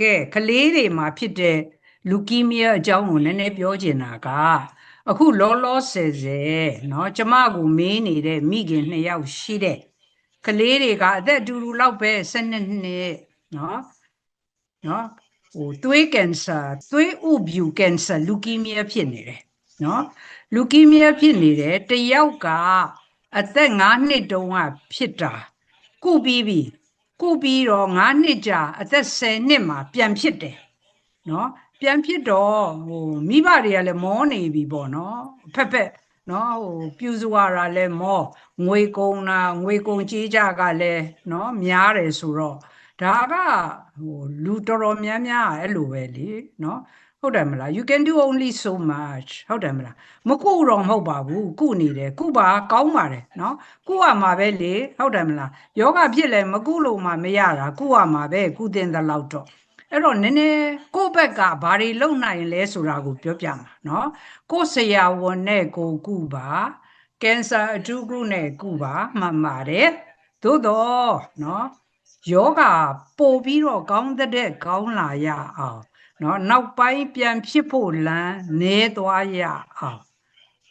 ကဲကလေးတွေမှာဖြစ်တဲ့လူကီမီးယားအကြောင်းကိုနည်းနည်းပြောချင်တာကအခုလောလောဆယ်ဆယ်เนาะကျမကိုမေးနေတဲ့မိခင်နှစ်ယောက်ရှိတဲ့ကလေးတွေကအသက်အတူတူလောက်ပဲ12နှစ်เนาะเนาะဟိုသွေးကင်ဆာသွေးဥပြူကင်ဆာလူကီမီးယားဖြစ်နေတယ်เนาะလူကီမီးယားဖြစ်နေတယ်တယောက်ကအသက်9နှစ်တုန်းကဖြစ်တာကုပြီးပြီ ကုပြီးတော့9နှစ်ကြာအသက်10နှစ်မှာပြန်ဖြစ်တယ်နော်ပြန်ဖြစ်တော့ဟိုမိဘတွေကလည်းမောနေပြီပေါ့နော်ဖက်ဖက်နော်ဟိုပြူစွာတာလည်းမောငွေကုန်တာငွေကုန်ကြေးကြကလည်းနော်များတယ်ဆိုတော့ ဒါကဟိုလူတော်တော်များများအဲ့လိုပဲလေနော်ဟုတ်တယ်မလား you can do only so much ဟုတ်တယ်မလားမကုတော့မဟုတ်ပါဘူးကုနေတယ်ကုပါကောင်းပါတယ်နော်ကုရမှာပဲလေဟုတ်တယ်မလားယောဂဖြစ်လဲမကုလို့မှမရတာကုရမှာပဲကုတင်တဲ့လောက်တော့အဲ့တော့နည်းနည်းကိုယ့်ဘက်ကဘာတွေလုပ်နိုင်လဲဆိုတာကိုပြောပြမှာနော်ကိုယ်ဆရာဝန်နဲ့ကိုကုပါကင်ဆာအထူးကုနဲ့ကုပါမှန်ပါတယ်သို့တော့နော် ယောဂပို့ပြီးတော့ကောင်းတဲ့ကောင်းလာရအောင်နော်နောက်ပိုင်းပြန်ဖြစ်ဖို့လမ်းနေသွားရအောင်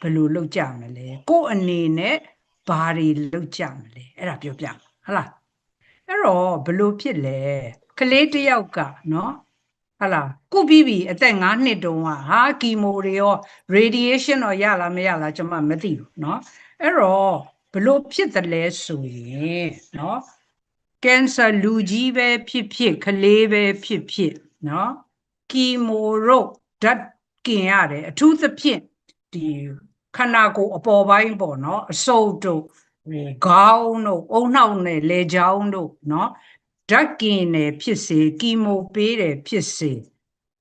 ဘယ်လိုလုပ်ကြမလဲကို့အနေနဲ့ဘာတွေလုပ်ကြမလဲအဲ့ဒါပြောပြမှာဟုတ်လားအဲ့တော့ဘယ်လိုဖြစ်လဲကလေးတစ်ယောက်ကနော်ဟလာကုပြီးပြီအသက်9နှစ်တုန်းကဟာကီမိုတွေရော radiation တော့ရလားမရလားကျွန်မမသိဘူးเนาะအဲ့တော့ဘလို့ဖြစ်တယ်လဲဆိုရင်เนาะ ကင်ဆာလူကြီးပဲဖြစ်ဖြစ်ကလေးပဲဖြစ်ဖြစ်เนาะကီမိုတို့ဓာတ်ကင်ရတယ်အထူးသဖြင့်ဒီခန္ဓာကိုယ်အပေါ်ပိုင်းပေါ့เนาะအဆုပ်တို့ဟိုခေါင်းတို့အုံနှောက်နဲ့လေချောင်းတို့เนาะဓာတ်ကင်တယ်ဖြစ်စေကီမိုပေးတယ်ဖြစ်စေ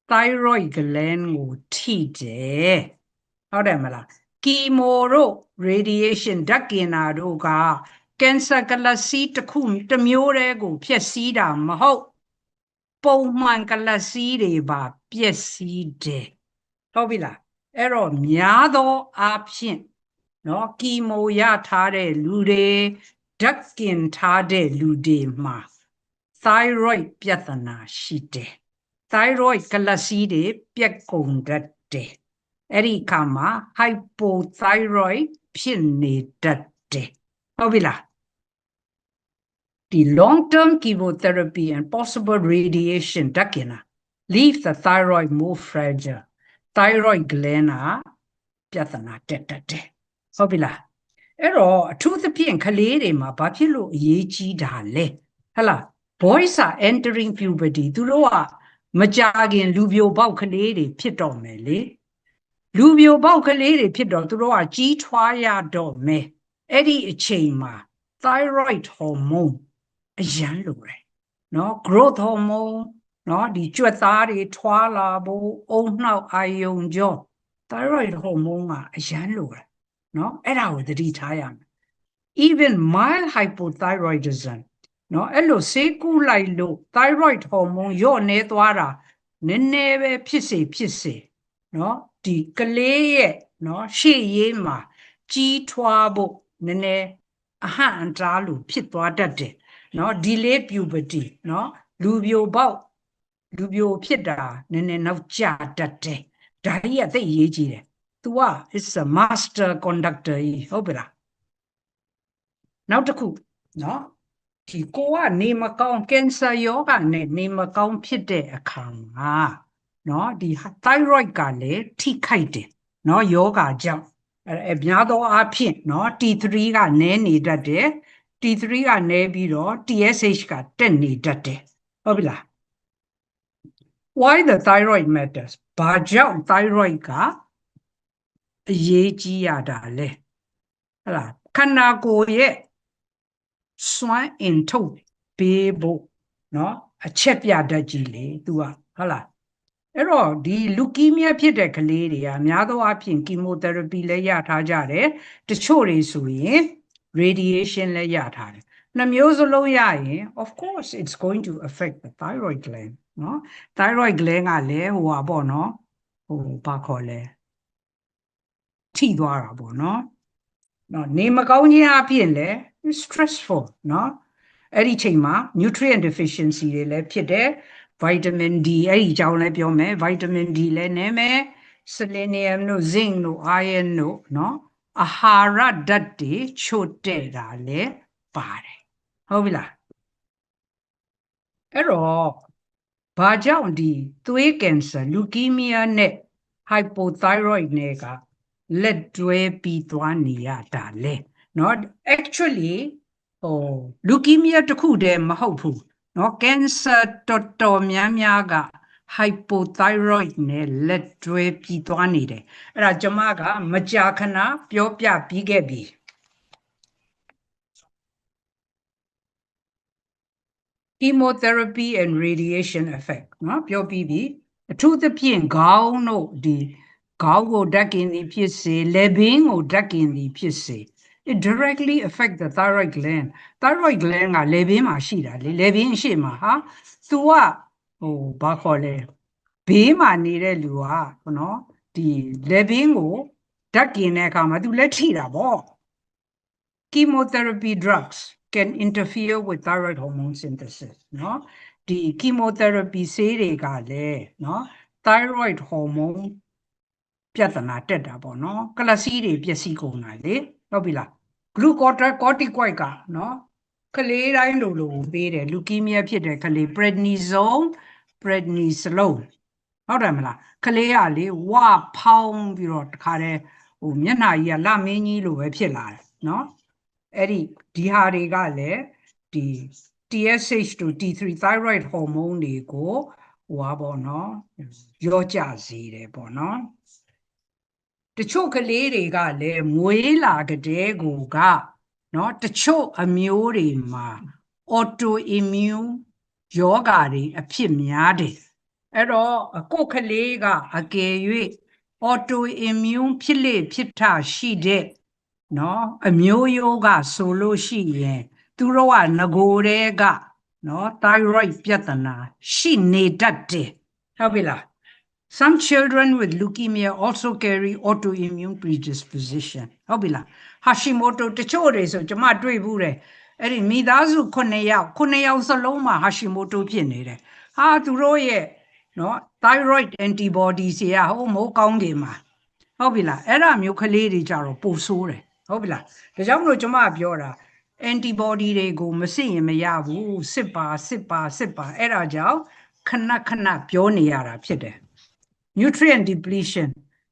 thyroid gland ကိုထိတယ်ဟုတ်တယ်မလားကီမိုတို့ radiation ဓာတ်ကင်တာတို့က ကင်ဆာကလစီတစ်ခုတစ်မျိုးတည်းကိုဖျက်ဆီးတာမဟုတ်ပုံမှန်ကလစီတွေပါပျက်စီးတယ်ဟုတ်ပြီလားအဲ့တော့များသောအားဖြင့်နော်ကီမိုရထားတဲ့လူတွေဓာတ်ကင်ထားတဲ့လူတွေမှာ thyroid ပြဿနာရှိတယ် thyroid ကလစီတွေပြက်ကုန်တတ်တယ်အဲ့ဒီအခါမှာ hypothyroid ဖြစ်နေတတ်တယ်ဟုတ်ပြီလား ဒီ long term chemotherapy and possible radiation တက်ကင်နာ leave the thyroid more fragile thyroid gland ကပြဿနာတက်တတ်တယ်ဟုတ်ပြီလားအဲ့တော့အထူးသဖြင့်ကလေးတွေမှာဘာဖြစ်လို့အရေးကြီးတာလဲဟဟလား boys are entering puberty သူတို့ကမကြခင်လူပြိုပေါက်ကလေးတွေဖြစ်တော့မယ်လေလူပြိုပေါက်ကလေးတွေဖြစ်တော့သူတို့ကကြီးထွားရတော့မယ်အဲ့ဒီအချိန်မှာ thyroid hormone အရန်လိုတယ်နော် growth hormone နော်ဒီကြွက်သားတွေထွားလာဖို့အုံနှောက်အာယုံကြော thyroid hormone ကအရန်လိုတယ်နော်အဲ့ဒါကိုသတိထားရမယ် even mild hypothyroidism နော်အဲ့လိုဆေးကူးလိုက်လို့ thyroid hormone ညော့နေသွားတာနည်းနည်းပဲဖြစ်စေဖြစ်စေနော်ဒီကလေးရဲ့နော်ရှေ့ရေးမှာကြီးထွားဖို့နည်းနည်းအဟန့်အတားလို့ဖြစ်သွားတတ်တယ် နော် delay puberty နော်လူပြိုပေါက်လူပြိုဖြစ်တာနည်းနည်းနောက်ကျတတ်တယ်ဒါကြီးကသိရေးကြည့်တယ် तू က is a master conductor ဟုတ်ပြီလားနောက်တစ်ခုနော်ဒီကိုကနေမကောင်းကင်ဆာယောဂနဲ့နေမကောင်းဖြစ်တဲ့အခါမှာနော်ဒီ thyroid ကလည်းထိခိုက်တယ်နော်ယောဂကြောင့်အများသောအားဖြင့်နော် T3 ကနည်းနေတတ်တယ် T3 ကနည်းပြီးတော့ TSH ကတက်နေတတ်တယ်ဟုတ်ပြီလား why the thyroid matters ဘာကြောင့် thyroid ကအရေးကြီးရတာလဲဟလာခန္ဓာကိုယ်ရဲ့စွမ်းအင်ထုတ်ပေးဖို့เนาะအချက်ပြတတ်ကြီးလေ तू อ่ะဟုတ်လားအဲ့တော့ဒီလူကီးမီးယားဖြစ်တဲ့ကလေးတွေကအများသောအားဖြင့်ကီမိုတယ်ပီလည်းရထားကြတယ်တချို့တွေဆိုရင် radiation လည်းရထားတယ်နှမျိုးစလုံးရရင် of course it's going to affect the thyroid gland နော် thyroid gland ကလည်းဟိုဟာပေါ့နော်ဟိုဘာခေါ်လဲထိသွားတာပေါ့နော်နော်နေမကောင်းခြင်းအပြင်လည်း stressful နော်အဲ့ဒီချိန်မှာ nutrient deficiency တွေလည်းဖြစ်တယ် vitamin D အဲ့ဒီအကြောင်းလည်းပြောမယ် vitamin D လည်းနည်းမယ် selenium တို့ zinc တို့ iron တို့နော် အာဟာရဓာတ်တွေချို့တဲ့တာလည်းပါတယ်ဟုတ်ပြီလားအဲ့တော့ဘာကြောင့်ဒီသွေးကင်ဆာလူကီးမီးယားနဲ့ hypothyroid နဲ့ကလက်တွဲပြီးသွားနေရတာလဲเนาะ actually ဟိုလူကီးမီးယားတစ်ခုတည်းမဟုတ်ဘူးเนาะ cancer တော်တော်များများက hypothyroid နဲ့လက်တွဲပြီးသွားနေတယ်အဲ့ဒါကျမကမကြာခဏပြောပြပြီးခဲ့ပြီကီမိုသီရပီ and radiation effect နော်ပြောပြီးပြီအထူးသဖြင့်ခေါင်းတို့ဒီခေါင်းကိုဓာတ်ကင်သည်ဖြစ်စေလက်ဘင်းကိုဓာတ်ကင်သည်ဖြစ်စေ it directly affect the thyroid gland thyroid gland ကလက်ဘင်းမှာရှိတာလေလက်ဘင်းအရှိမှာဟာ तू က ဟိုဘာခေါ်လဲဘေးမှာနေတဲ့လူကနော်ဒီလက်ဘင်းကိုဓာတ်กินတဲ့အခါမှာသူလက်ထိတာပေါ့ chemotherapy drugs can interfere with thyroid hormone synthesis နော်ဒီ chemotherapy ဆေးတွေကလည်းနော် thyroid hormone ပြဿနာတက်တာပေါ့နော်ကလစီတွေပျက်စီးကုန်တာလေဟုတ်ပြီလား glucocorticoid ကနော်ကလေးတိုင်းလိုလိုပေးတယ်လူကီးမီးယားဖြစ်တဲ့ကလေး prednisone prednisolone ဟုတ်တယ်မလားကလေးကလေဝဖောင်းပြီးတော့တခါတည်းဟိုမျက်နှာကြီးကလမင်းကြီးလိုပဲဖြစ်လာတယ်เนาะအဲ့ဒီဒီဟာတွေကလည်းဒီ TSH တို့ T3 thyroid hormone တွေကိုဟိုပါပေါ့နော်ရောကြစေတယ်ပေါ့နော်တချို့ကလေးတွေကလည်းမွေးလာကြတဲ့ကိုကနော်တချို့အမျိုးတွေမှာ autoimmune ယောဂါတွေအဖြစ်များတယ်အဲ့တော့ကိုယ်ကလေးကအကယ်၍ autoimmune ဖြစ်လေဖြစ်တာရှိတဲ့နော်အမျိုးရိုးကဆိုလို့ရှိရင် သူတို့ကငကိုတဲကနော် thyroid ပြဿနာရှိနေတတ်တယ်ဟုတ်ပြီလား Some children with leukemia also carry autoimmune predisposition ဟုတ်ပြီလား Hashimoto တချို့တွေဆိုကျွန်မတွေ့ဘူးတယ် အဲ့ဒီမိသားစု9ယောက်9ယောက်စလုံးမှာ Hashimoto ဖြစ်နေတယ်ဟာသူတို့ရဲ့နော် thyroid antibodies တွေကဟိုမိုးကောင်းတယ်မှာဟုတ်ပြီလားအဲ့ဒါမျိုးကလေးတွေကြတော့ပိုဆိုးတယ်ဟုတ်ပြီလားဒါကြောင့်မလို့ကျွန်မပြောတာ antibody တွေကိုမစစ်ရင်မရဘူးစစ်ပါစစ်ပါစစ်ပါအဲ့ဒါကြောင့်ခဏခဏပြောနေရတာဖြစ်တယ် nutrient depletion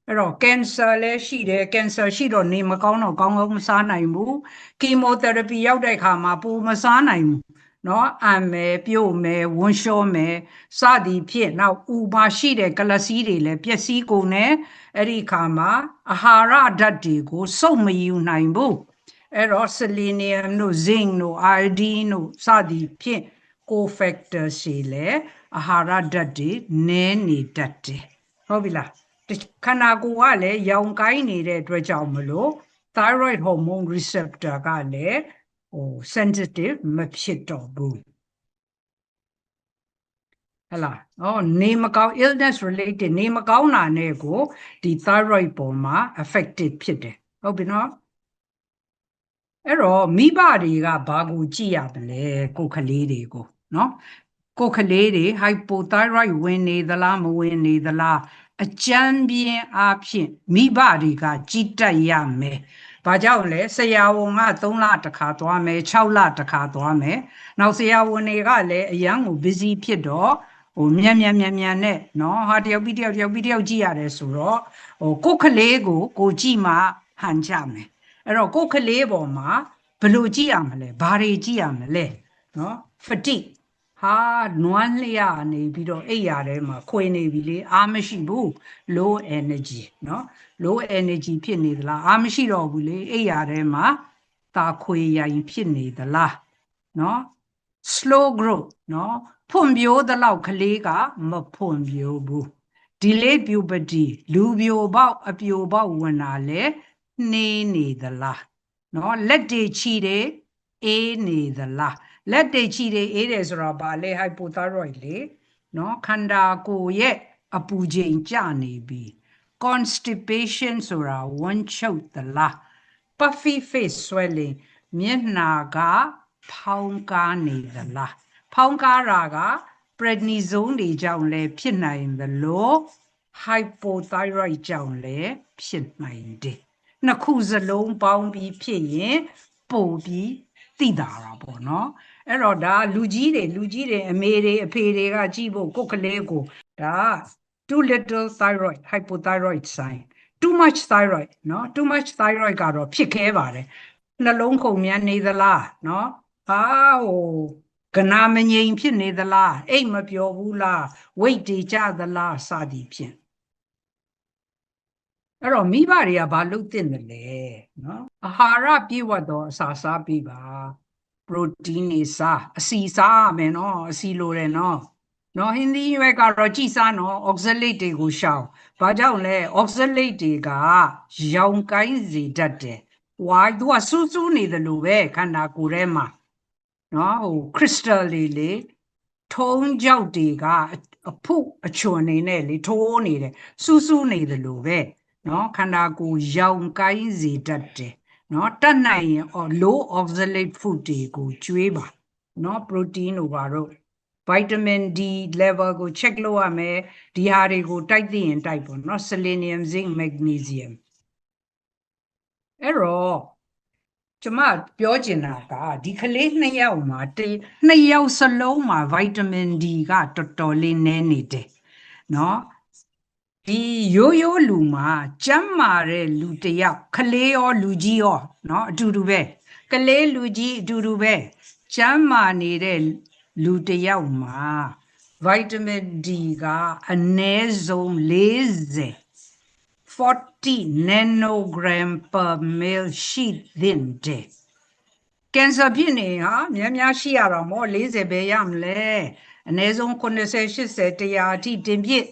အဲ့တော့ cancer လည်းရှိတယ် cancer ရှိတော့နေမကောင်းတော့ကောင်းကောင်းမစားနိုင်ဘူး chemotherapy ရောက်တဲ့အခါမှာပူမစားနိုင်ဘူးနော်အံမယ်ပြုတ်မယ်ဝန်းလျှောမယ်စသည်ဖြင့်နောက်ဥပါရှိတဲ့ကလစီတွေလည်းပျက်စီးကုန်တယ်အဲ့ဒီခါမှာအာဟာရဓာတ်တွေကိုစုပ်မယူနိုင်ဘူးအဲ့တော့ selenium တို့ zinc တို့ iodine တို့စသည်ဖြင့် cofactor ရှိလေအာဟာရဓာတ်တွေနည်းနေတတ်တယ်ဟုတ်ပြီလား ခန္ဓာကိုယ်ကလည်းရောင်ကိုင်းနေတဲ့အတွက်ကြောင့်မလို့ thyroid hormone receptor ကလည်းဟို sensitive မဖြစ်တော့ဘူးဟလာအော်နေမကောင်း illness related နေမကောင်းတာနဲ့ကိုဒီ thyroid ပေါ်မှာ affected ဖြစ်တယ်ဟုတ်ပြီနော်အဲ့တော့မိဘတွေကဘာကိုကြည့်ရမလဲကိုယ်ကလေးတွေကိုနော်ကိုယ်ကလေးတွေ hypothyroid ဝင်နေသလားမဝင်နေသလား အကြမ်းပြင်းအားဖြင့်မိဘတွေကကြည်တက်ရမယ်။ဘာကြောင့်လဲဆရာဝန်က3လတစ်ခါသွားမယ်6လတစ်ခါသွားမယ်။နောက်ဆရာဝန်တွေကလည်းအရန်ကို busy ဖြစ်တော့ဟိုမြန်မြန်မြန်မြန်နဲ့နော်ဟာတယောက်ပြီးတယောက်တယောက်ပြီးတယောက်ကြည့်ရတယ်ဆိုတော့ဟိုကိုယ်ကလေးကိုကိုကြည့်မှဟန်ကြမယ်။အဲ့တော့ကိုယ်ကလေးပေါ်မှာဘယ်လိုကြည့်ရမလဲဘာတွေကြည့်ရမလဲနော် fatigue ဟာနွမ်းလျာနေပြီးတော့အိပ်ရာထဲမှာခွေနေပြီလေအားမရှိဘူး low energy เนาะ low energy ဖြစ်နေသလားအားမရှိတော့ဘူးလေအိပ်ရာထဲမှာတာခွေရိုင်ဖြစ်နေသလားเนาะ slow growth เนาะဖွံ့ဖြိုးသလောက်ကလေးကမဖွံ့ဖြိုးဘူး delay puberty လူပြိုပေါက်အပြိုပေါက်ဝင်လာလဲနှေးနေသလားเนาะလက်တွေချီတယ်အေးနေသလား လက်တွေချီတွေအေးတယ်ဆိုတော့ဗာလဲ hypothyroid လေနော်ခန္ဓာကိုယ်ရဲ့အပူချိန်ကျနေပြီ constipation ဆိုတာဝမ်းချုပ်သလား puffy face swelling မျက်နှာကဖောင်းကားနေသလားဖောင်းကားတာက prednisone တွေကြောင့်လည်းဖြစ်နိုင်သလို hypothyroid ကြောင့်လည်းဖြစ်နိုင်တယ်နှစ်ခုစလုံးပေါင်းပြီးဖြစ်ရင်ပိုပြီးသိတာတာပေါ့နော် အဲ့တော့ဒါလူကြီးတွေလူကြီးတွေအမေတွေအဖေတွေကကြည့်ဖို့ကိုယ်ကလေးကိုဒါ too little thyroid hypothyroid sign too much thyroid เนาะ too much thyroid ကတော့ဖြစ်ခဲပါတယ်နှလုံးခုန်မြန်နေသလားเนาะဟာဟိုကနာမငြိမ်ဖြစ်နေသလားအိတ်မပျော်ဘူးလား weight တွေကျသလားစသည်ဖြင့်အဲ့တော့မိဘတွေကဘာလုပ်သင့်တယ်လဲနော်အာဟာရပြည့်ဝသောအစာစားပြီးပါ ပရိုတင်းတွေစားအစီစားရမယ်နော်အစီလိုတယ်နော်နော်ဟင်းသီးရွက်ကတော့ကြည်စားနော် oxalate တွေကိုရှောင်ဘာကြောင့်လဲ oxalate တွေကရောင်ကိုင်းစေတတ်တယ်ဝိုင်းသူကစူးစူးနေတယ်လို့ပဲခန္ဓာကိုယ်ထဲမှာနော်ဟို crystal တွေလေထုံးကြောက်တွေကအဖုအချွန်နေနဲ့လေထိုးနေတယ်စူးစူးနေတယ်လို့ပဲနော်ခန္ဓာကိုယ်ရောင်ကိုင်းစေတတ်တယ် နော်တတ်နိုင်ရင် low oxalate food တွေကိုကျွေးပါနော် protein တို့ပါတော့ vitamin D level ကို check လုပ်ရမယ်ဒီဟာတွေကိုတိုက်သိရင်တိုက်ပေါ့နော် selenium zinc magnesium အဲ့တော့ကျမပြောချင်တာကဒီကလေးနှစ်ယောက်မှာတနှစ်ယောက်စလုံးမှာ vitamin D ကတော်တော်လေးနည်းနေတယ်နော် ဒီရိုးရိုးလူမှာကျမ်းမာတဲ့လူတစ်ယောက်ကလေးရောလူကြီးရောเนาะအတူတူပဲကလေးလူကြီးအတူတူပဲကျမ်းမာနေတဲ့လူတစ်ယောက်မှာဗိုက်တာမင် D ကအနည်းဆုံး40 40 nanogram per ml ရှိသင့်တယ်ကင်ဆာဖြစ်နေဟာများများရှိရတော့မော40ပဲရမလဲအနည်းဆုံး80 80 100အထိတင်ပြည့်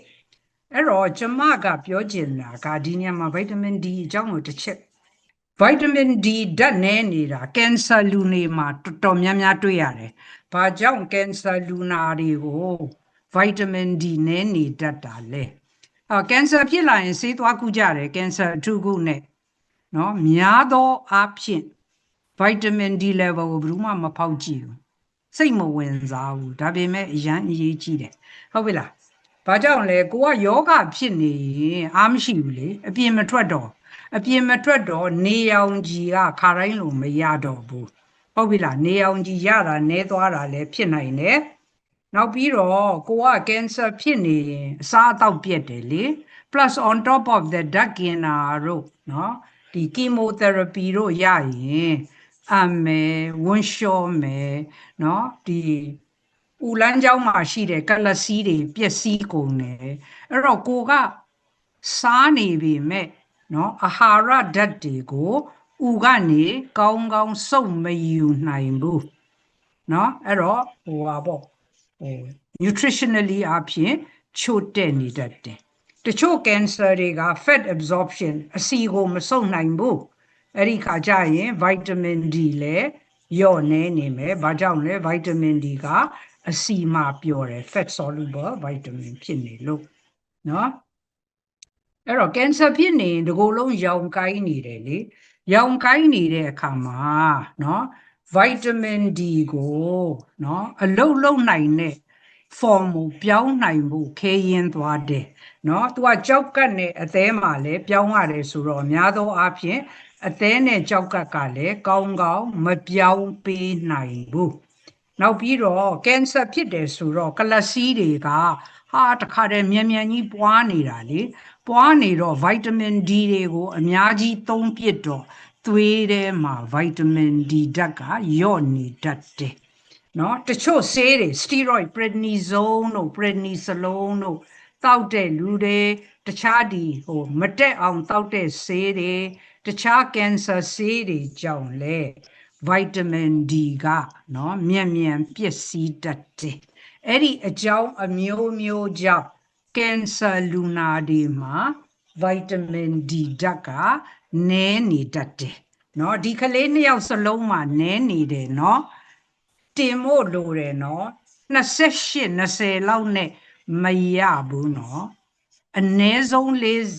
အဲ့တော့ကျမကပြောချင်တာကဒီညမှာဗိုက်တာမင် D အကြောင်းကိုတစ်ချက်ဗိုက်တာမင် D ဓာတ်နဲနေတာကင်ဆာလူနေမှာတော်တော်များများတွေ့ရတယ်။ဘာကြောင့်ကင်ဆာလူနာတွေကိုဗိုက်တာမင် D နဲနေတတ်တာလဲ။အော်ကင်ဆာဖြစ်လာရင်ဆေးသွားကုကြတယ်ကင်ဆာအထူးကုနဲ့နော်များသောအားဖြင့်ဗိုက်တာမင် D level ကိုဘယ်သူမှမဖောက်ကြည့်ဘူး။စိတ်မဝင်စားဘူး။ဒါပေမဲ့အရန်အရေးကြီးတယ်။ဟုတ်ပြီလား။ ဘာကြောင့်လဲကိုကယောဂဖြစ်နေရင်အားမရှိဘူးလေအပြင်မထွက်တော့အပြင်မထွက်တော့နေအောင်ကြီးကခါတိုင်းလိုမရတော့ဘူးဟုတ်ပြီလားနေအောင်ကြီးရတာနဲသွားတာလည်းဖြစ်နိုင်တယ်နောက်ပြီးတော့ကိုကကင်ဆာဖြစ်နေရင်အစားအသောက်ပြက်တယ်လေ plus on top of the drug inna တို့เนาะဒီ chemotherapy တို့ရရင်အမေဝန်းလျှောမယ်เนาะဒီ ဦးလန်းကျောင်းမှာရှိတဲ့ကလစီတွေပျက်စီးကုန်တယ်အဲ့တော့ကိုကစားနေပြီမဲ့နော်အာဟာရဓာတ်တွေကိုဥကနေကောင်းကောင်းစုပ်မယူနိုင်ဘူးနော်အဲ့တော့ဟိုပါပေါ့ဟို nutritionally အဖြစ်ချို့တဲ့နေတတ်တယ်တချို့ cancer တွေက fat absorption အစီကိုမစုပ်နိုင်ဘူးအဲ့ဒီခါကျရင် vitamin D လည်းလျော့နေနေမယ်ဘာကြောင့်လဲ vitamin D က အစီမာပျော်တယ် fat soluble vitamin ဖြစ်နေလို့နော်အဲ့တော့ cancer ဖြစ်နေရင်ဒီကိုယ်လုံးရောင်ကိုင်းနေတယ်လေရောင်ကိုင်းနေတဲ့အခါမှာနော် vitamin D ကိုနော်အလုတ်လုံးနိုင်တဲ့ form ကိုပြောင်းနိုင်ဖို့ခဲယဉ်သွားတယ်နော်သူကကြောက်ကတ်နဲ့အသေးမှလည်းပြောင်းရတယ်ဆိုတော့အများသောအားဖြင့်အသေးနဲ့ကြောက်ကတ်ကလည်းကောင်းကောင်းမပြောင်းပေးနိုင်ဘူး နောက်ပြီးတော့ကင်ဆာဖြစ်တယ်ဆိုတော့ကလစီတွေကဟာတခါတည်းမြန်မြန်ကြီးပွားနေတာလေပွားနေတော့ဗိုက်တာမင် D တွေကိုအများကြီးသုံးပစ်တော့သွေးထဲမှာဗိုက်တာမင် D ဓာတ်ကညော့နေတတ်တယ်နော်တချို့ဆေးတွေ steroid prednisone တို့ prednisolone တို့တောက်တဲ့လူတွေတခြားဒီဟိုမတက်အောင်တောက်တဲ့ဆေးတွေတခြားကင်ဆာဆေးတွေကြောင့်လဲ ဗိုက်တာမင် D ကနော်မြန်မြန်ပျက်စီးတတ်တယ်အဲ့ဒီအကြောင်းအမျိုးမျိုးကြောင့်ကင်ဆာလူနာတွေမှာဗိုက်တာမင် D ဓာတ်ကနည်းနေတတ်တယ်နော်ဒီကလေးနှစ်ယောက်စလုံးမှာနည်းနေတယ်နော်တင်မို့လိုတယ်နော်28 20လောက်နဲ့မရဘူးနော်အနည်းဆုံး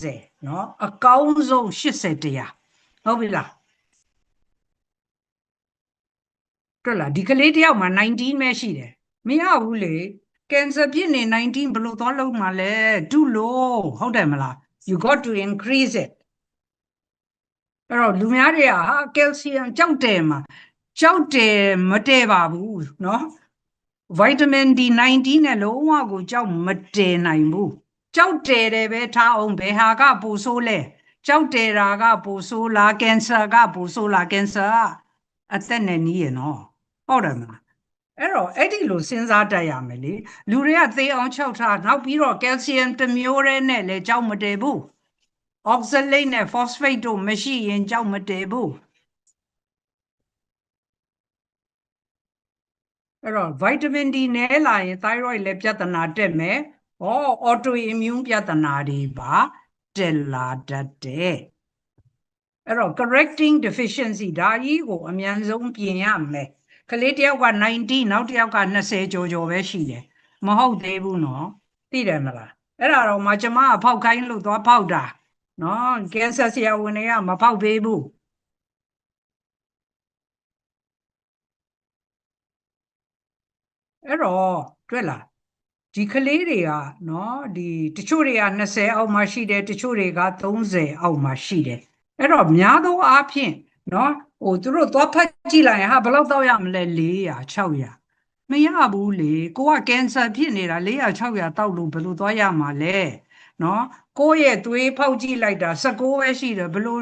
40နော်အကောင်းဆုံး80တရားဟုတ်ပြီလား တွေ့လားဒီကလေးတယောက်မှာ19ပဲရှိတယ်မရဘူးလေ ကင်ဆာဖြစ်နေ19ဘယ်လိုသွားလုံးမှာလဲဒုလို့ဟုတ်တယ်မလား you got to increase it အဲ့တော့လူများတွေကဟာကယ်လ်ဆီယမ်ကြောက်တယ်မှာကြောက်တယ်မတည့်ပါဘူးเนาะဗိုက်တမင် D19 နဲ့လုံးဝကိုကြောက်မတည့်နိုင်ဘူးကြောက်တယ်တယ်ပဲထားအောင်ဘယ်ဟာကပူဆိုးလဲကြောက်တယ်တာကပူဆိုးလားကင်ဆာကပူဆိုးလားကင်ဆာကအသက်နဲ့နီးရနော် ဟုတ်တယ်မလားအဲ့တော့အဲ့ဒီလိုစဉ်းစားတတ်ရမယ်လေလူတွေကသေအောင်ခြောက်ထားနောက်ပြီးတော့ကယ်လ်ဆီယမ်တစ်မျိုးတည်းနဲ့လည်းကြောက်မတည့်ဘူး oxalate နဲ့ phosphate တို့မရှိရင်ကြောက်မတည်ဘူးအဲ့တော့ vitamin D နည်းလာရင် thyroid လည်းပြဿနာတက်မယ်။ဟော autoimmune ပြဿနာတွေပါတက်လာတတ်တယ်။အဲ့တော့ correcting deficiency ဒါကြီးကိုအမြန်ဆုံးပြင်ရမယ်။ ကလေးတယောက်က90နောက်တစ်ယောက်က20ကျော်ကျော်ပဲရှိတယ်။မဟုတ်သေးဘူးနော်။သိတယ်မလား။အဲ့ဒါတော့မှကျမကဖောက်ခိုင်းလို့သွားဖောက်တာ။နော်ကင်ဆာဆရာဝန်တွေကမဖောက်ပေးဘူးအဲ့တော့တွေ့လားဒီကလေးတွေကနော်ဒီတချို့တွေက20အောက်မှာရှိတယ်တချို့တွေက30အောက်မှာရှိတယ်အဲ့တော့များသောအားဖြင့်နော် ဟိုသူတို့သွားဖတ်ကြည့်လိုက်ရင်ဟာဘယ်လောက်တော့ရမလဲ400 600မရဘူးလေကိုကကင်ဆာဖြစ်နေတာ400 600တောက်လို့ဘယ်လိုသွားရမှာလဲနော်ကိုယ့်ရဲ့သွေးဖောက်ကြည့်လိုက်တာ16ပဲရှိတယ်ဘယ်လို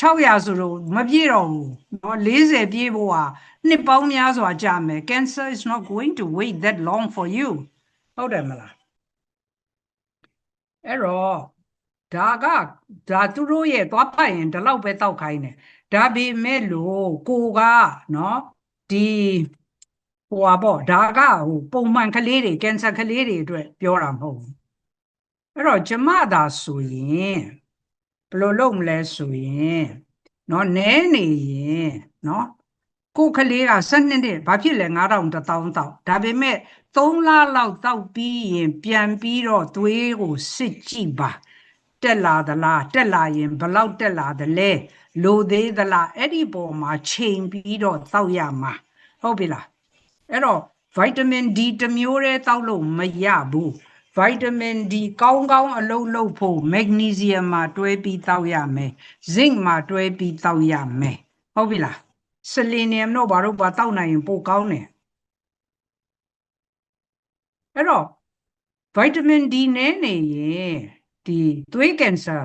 600ဆိုတော့မပြည့်တော့ဘူးเนาะ40ပြည့်ဖို့ဟာနှစ်ပေါင်းများစွာကြာမယ် cancer is not going to wait that long for you ဟုတ်တယ်မလားအဲ့တော့ဒါကဒါသူတို့ရဲ့သွားဖတ်ရင်ဒီလောက်ပဲတောက်ခိုင်းတယ် ဒါပေမဲ့လို့ကိုကနော်ဒီဟိုပါပေါ့ဒါကဟိုပုံမှန်ကလေးတွေကင်ဆာကလေးတွေအတွက်ပြောတာမဟုတ်ဘူးအဲ့တော့ကျမသာဆိုရင်ဘယ်လိုလုပ်မလဲဆိုရင်နော်နဲနေရင်နော်ကိုကလေးက12နှစ်ဘာဖြစ်လဲ9000 1000တောက်ဒါပေမဲ့3လလောက်တောက်ပြီးရင်ပြန်ပြီးတော့သွေးကိုစစ်ကြည့်ပါ တက်လာသလားတက်လာရင်ဘလောက်တက်လာသလဲလိုသေးသလားအဲ့ဒီပေါ်မှာချိန်ပြီးတော့တောက်ရမှာဟုတ်ပြီလားအဲ့တော့ဗိုက်တမင် D တစ်မျိုးတည်းတောက်လို့မရဘူးဗိုက်တမင် D ကောင်းကောင်းအလုပ်လုပ်ဖို့မက်ဂနီဆီယမ်မှာတွဲပြီးတောက်ရမယ်ဇင့်မှာတွဲပြီးတောက်ရမယ်ဟုတ်ပြီလားဆလီနီယမ်တို့ဘာလို့ပါတောက်နိုင်ရင်ပိုကောင်းတယ်အဲ့တော့ဗိုက်တမင် D နဲ့နေရင် ဒီသွေးကင်ဆာ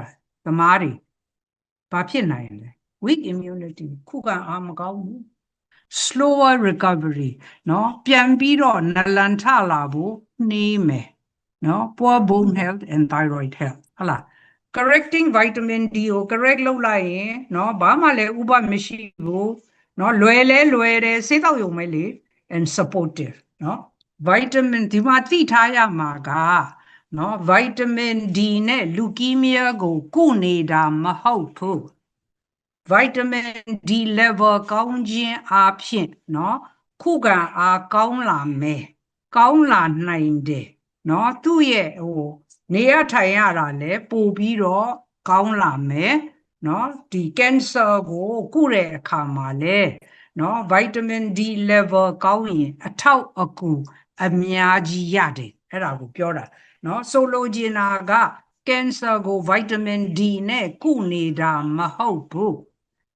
သမားတွေဘာဖြစ်နိုင်လဲ weak immunity ခုခံအားမကောင်းဘူး slower recovery เนาะပြန်ပြီးတော့နလန်ထလာဖို့နှေးမယ်เนาะ poor bone health and thyroid health ဟုတ်လား correcting vitamin D ကို correct လုပ်လိုက်ရင်เนาะဘာမှလည်းဥပမရှိဘူးเนาะလွယ်လဲလွယ်တယ်စေးတော့ယုံမဲလေ and supportive เนาะ vitamin ဒီမှာသိထားရမှာက နော်ဗိုက်တာမင် D နဲ့လူကီးမီးယားကို ကုနေတာမဟုတ်ဘူးဗိုက်တာမင် D level ကောင်းခြင်းအပြင်နော်ခုခံအားကောင်းလာမယ်ကောင်းလာနိုင်တယ်နော်သူ့ရဲ့ဟိုနေရထိုင်ရတာလည်းပို့ပြီးတော့ကောင်းလာမယ်နော်ဒီကင်ဆာကိုကုတဲ့အခါမှာလည်းနော်ဗိုက်တာမင် D level ကောင်းရင် အထောက်အကူအများကြီးရတယ်အဲ့ဒါကိုပြောတာ နော်ဆိုလိုချင်တာကကင်ဆာကိုဗိုက်တာမင် D နဲ့ကုနေတာမဟုတ်ဘူး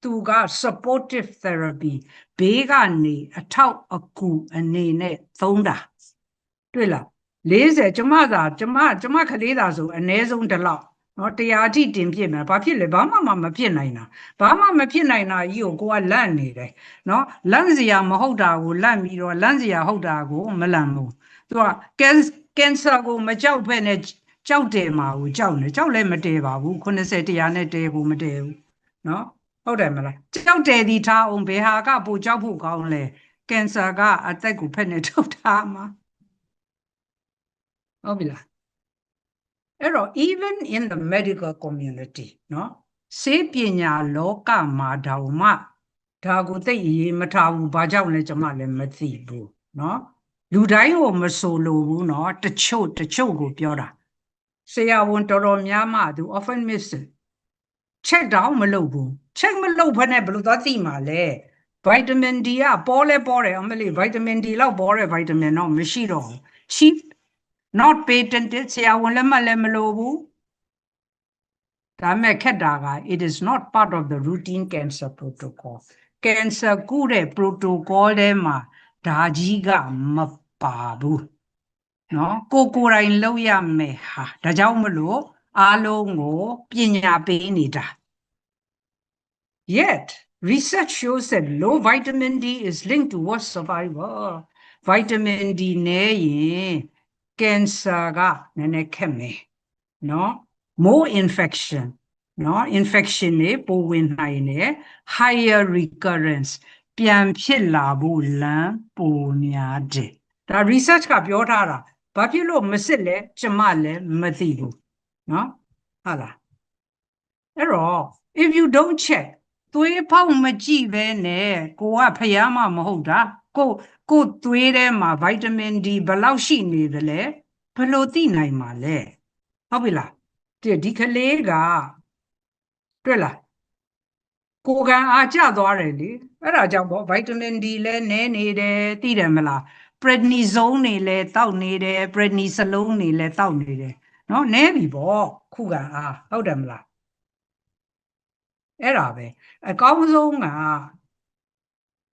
သူက supportive therapy ဘေးကနေအထောက်အကူအနေနဲ့သုံးတာတွေ့လား40ကျမသာကျမကျမခလေးသာဆိုအ ਨੇ ဆုံးဒီလောက်နော်တရားထိတင်ပြစ်မယ်ဘာဖြစ်လဲဘာမှမမဖြစ်နိုင်တာဘာမှမဖြစ်နိုင်တာကြီးကိုကိုကလန့်နေတယ်နော်လန့်စရာမဟုတ်တာကိုလန့်ပြီးတော့လန့်စရာဟုတ်တာကိုမလန့်ဘူးသူက cancer ကင်ဆာကိုမကြောက်ဖက်နဲ့ကြောက်တယ်မှာကိုကြောက်နေကြောက်လည်းမတည်ပါဘူး80တရားနဲ့တည်ဖို့မတည်ဘူးနော်ဟုတ်တယ်မလားကြောက်တယ်ဒီထားအောင်ဘယ်ဟာကပိုကြောက်ဖို့ကောင်းလဲကင်ဆာကအသက်ကိုဖက်နေထုတ်ထားမှာဟုတ်ပြီလားအဲ့တော့ even in the medical community เนาะစေပညာလောကမှာတောင်မှဒါကိုသိရေးမထားဘူးဘာကြောင့်လဲကျွန်မလည်းမသိဘူးเนาะ လူတိုင်းကိုမဆိုလို့ဘူးเนาะတချို့တချို့ကိုပြောတာဆရာဝန်တော်တော်များမှသူ often miss check down မလုပ်ဘူး check မလုပ်ဖ ೇನೆ ဘယ်လိုသွားသိမှာလဲ vitamin D ကပေါ်လဲပေါ်တယ်အမလေး vitamin D လောက်ပေါ်တဲ့ vitamin တော့မရှိတော့ဘူး cheap not patented ဆရာဝန်လက်မှတ်လည်းမလိုဘူးဒါပေမဲ့ခက်တာက it is not part of the routine cancer protocol cancer ကုတဲ့ protocol ထဲမှာဒါကြီးကမ ပါဘူးเนาะကိုကိုယ်တိုင်လုပ်ရမယ်ဟာဒါကြောင့်မလို့အားလုံးကိုပညာပေးနေတာ Yet, research shows that low vitamin D is linked to worse survival. Vitamin D နဲ့ရင် cancer ကနည်းနည်းခက်မယ်နော် more infection နော် infection တွေပိုဝင်နိုင်တယ် higher recurrence ပြန်ဖြစ်လာဖို့လမ်းပိုများတယ် ဒါ research ကပြောထားတာဘာဖြစ်လို့မစစ်လဲကျမလည်းမသိဘူးနော်ဟုတ်လားအဲ့တော့ if you don't check သွေးဖောက်မကြည့်ပဲနဲ့ကိုကဖျားမှမဟုတ်တာကိုကိုသွေးထဲမှာဗိုက်တာမင်ဒီဘယ်လောက်ရှိနေသလဲဘယ်လိုသိနိုင်မှာလဲဟုတ်ပြီလားဒီဒီကလေးကတွေ့လားကိုယ်ကံအားကျသွားတယ်လေအဲ့ဒါကြောင့်ပေါ့ဗိုက်တာမင်ဒီလဲနည်းနေတယ်သိတယ်မလား prednisone နေလဲတောက်နေတယ် prednisolone နေလဲတောက်နေတယ်နော်နည်းပြီပေါ့ခုကံအားဟုတ်တယ်မလားအဲ့ဒါပဲအကောင်းဆုံးက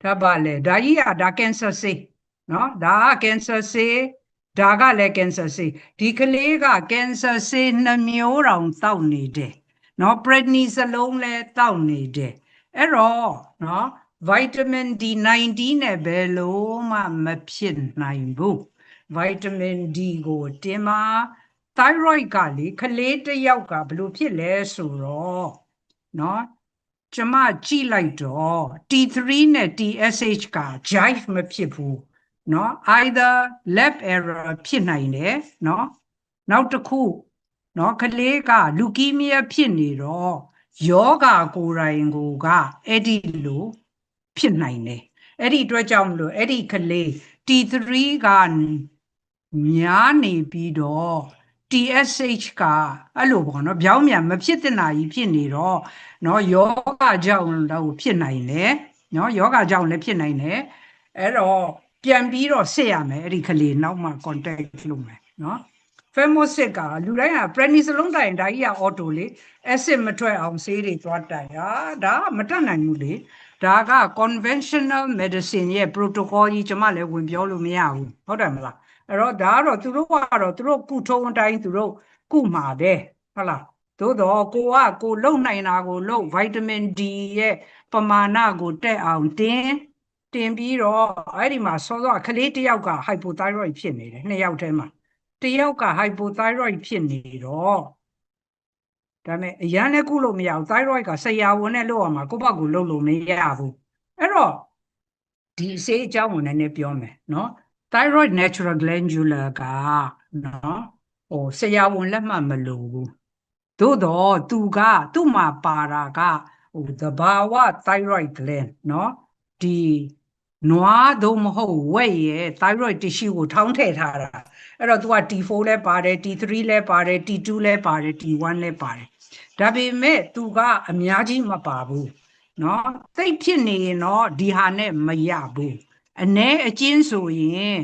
ဒါပါလေဒါကြီးကဒါကင်ဆာဆေးနော်ဒါကကင်ဆာဆေးဒါကလည်းကင်ဆာဆေးဒီကလေးကကင်ဆာဆေးနှမျိုးတောင်တောက်နေတယ်နော် prednisolone လည်းတောက်နေတယ်အဲ့တော့နော် vitamin D19 နဲ့ဘယ်လို့မှမဖြစ်နိုင်ဘူး vitamin D ကိုတင်ပါ thyroid ကလေကလေးတစ်ယောက်ကဘယ်လိုဖြစ်လဲဆိုတော့နော်ကျမကြည့်လိုက်တော့ T3 နဲ့ TSH က jive မဖြစ်ဘူးเนาะ either lab error ဖြစ်နိုင်တယ်เนาะနောက်တစ်ခုเนาะကလေးကလူကီးမီးယားဖြစ်နေတော့ယောဂါကိုယ်တိုင်ကိုကအဲ့ဒီလို ဖြစ်နိုင်တယ်အဲ့ဒီအတွက်ကြောင့်မလို့အဲ့ဒီကလေး T3 ကများနေပြီးတော့ TSH ကအဲ့လိုပေါ့နော်ပြောင်းမြန်မဖြစ်တဲ့နာကြီးဖြစ်နေတော့နော်ယောဂကြောင့်တော့ဖြစ်နိုင်တယ်နော်ယောဂကြောင့်လည်းဖြစ်နိုင်တယ်အဲ့တော့ပြန်ပြီးတော့စစ်ရမယ်အဲ့ဒီကလေးနောက်မှ contact လုပ်မယ်နော် femosis ကလူတိုင်းက prednisolone တိုင်ဒါကြီးက auto လေ acid မထွက်အောင်ဆေးတွေသွားတိုင်ဟာဒါကမတတ်နိုင်ဘူးလေ ဒါက conventional medicine ရဲ့ protocol ကြီးကျွန်မလည်းဝင်ပြောလို့မရဘူးဟုတ်တယ်မလားအဲ့တော့ဒါကတော့သူတို့ကတော့သူတို့ကုထုံးအတိုင်းသူတို့ကုမှာတယ်ဟုတ်လားသို့တော့ကိုကကိုလုံနိုင်တာကိုလုံဗိုက်တာမင် D ရဲ့ပမာဏကိုတက်အောင်တင်းတင်ပြီးတော့အဲ့ဒီမှာစောစောကလေးတစ်ယောက်က hypothyroid ဖြစ်နေတယ်နှစ်ယောက်တည်းမှာတစ်ယောက်က hypothyroid ဖြစ်နေတော့ ဒါပေမဲ့အရန်လည်းကုလို့မရဘူး thyroid ကဆရာဝန်နဲ့လုပ်ရမှာကိုယ့်ဘက်ကိုလုပ်လို့မရဘူးအဲ့တော့ဒီအစေးအကြောင်းကိုနည်းနည်းပြောမယ်နော် thyroid natural glandular ကနော်ဟိုဆရာဝန်လက်မှတ်မလိုဘူးသို့တော့သူကသူ့မှာပါတာကဟိုသဘာဝ thyroid gland နော်ဒီ နွားသို့မဟုတ်ဝက်ရဲ့ thyroid tissue ကိုထောင်းထည့်ထားတာအဲ့တော့ तू က T4 လဲပါတယ် T3 လဲပါတယ် T2 လဲပါတယ် T1 လဲပါတယ်ဒါပေမဲ့ तू ကအများကြီးမပါဘူးเนาะသိပ်ဖြစ်နေရင်တော့ဒီဟာနဲ့မရဘူးအ ਨੇ အကျဉ်းဆိုရင်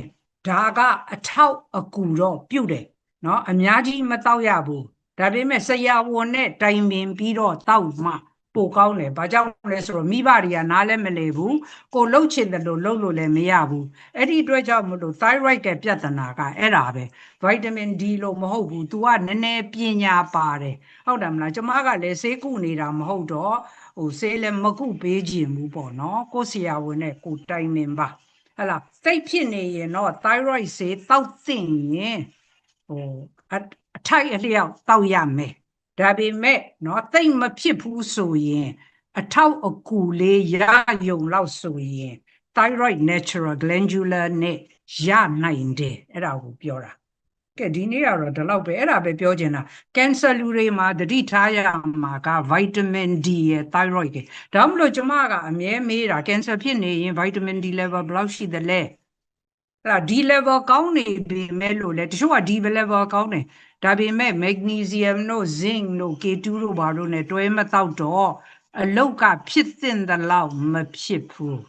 ဒါကအထောက်အကူတော့ပြုတ်တယ်เนาะအများကြီးမတောက်ရဘူးဒါပေမဲ့ဆရာဝန်နဲ့တိုင်ပင်ပြီးတော့တောက်မှ ပိုကောင်းတယ်။ဘာကြောင့်လဲဆိုတော့မိဘတွေကနားလည်းမလဲဘူး။ကိုလှုပ်ချင်တယ်လို့လှုပ်လို့လည်းမရဘူး။အဲ့ဒီအတွက်ကြောင့်မလို့ thyroid ကပြဿနာကအဲ့ဒါပဲ။ vitamin D လို့မဟုတ်ဘူး။ तू ကနည်းနည်းပညာပါတယ်။ဟုတ်တယ်မလား။ကျမကလည်းဆေးကုနေတာမဟုတ်တော့ဟိုဆေးလည်းမကုပေးခြင်းဘူးပေါ့နော်။ကိုဆရာဝန်နဲ့ကိုတိုင်ပင်ပါ။ဟလာတိတ်ဖြစ်နေရင်တော့ thyroid ဆေးတောက်သိရင်ဟိုအထိုက်အလျောက်တောက်ရမယ်။ ဒါပေမဲ့เนาะတိတ်မဖြစ်ဘူးဆိုရင်အထောက်အကူလေးရယုံလောက်ဆိုရင် thyroid natural glandular နဲ့ရနိုင်တယ်အဲ့ဒါကိုပြောတာကဲဒီနေ့ကတော့ဒီလောက်ပဲအဲ့ဒါပဲပြောချင်တာကင်ဆာလူတွေမှာတတိထားရမှာက vitamin D ရဲ့ thyroid ကဒါမှမလို့ကျမကအမြဲမေးတာကင်ဆာဖြစ်နေရင် vitamin D level ဘယ်လောက်ရှိသလဲအဲ့ဒါ D level ကောင်းနေပြီမဲ့လို့လေတချို့က D level ကောင်းတယ် ဒါပေမဲ့ magnesium တို့ zinc တို့ K2 တို့ဘာလို့ ਨੇ တွဲမတော့တော့အလုတ်ကဖြစ်တဲ့လောက်မဖြစ်ဘူး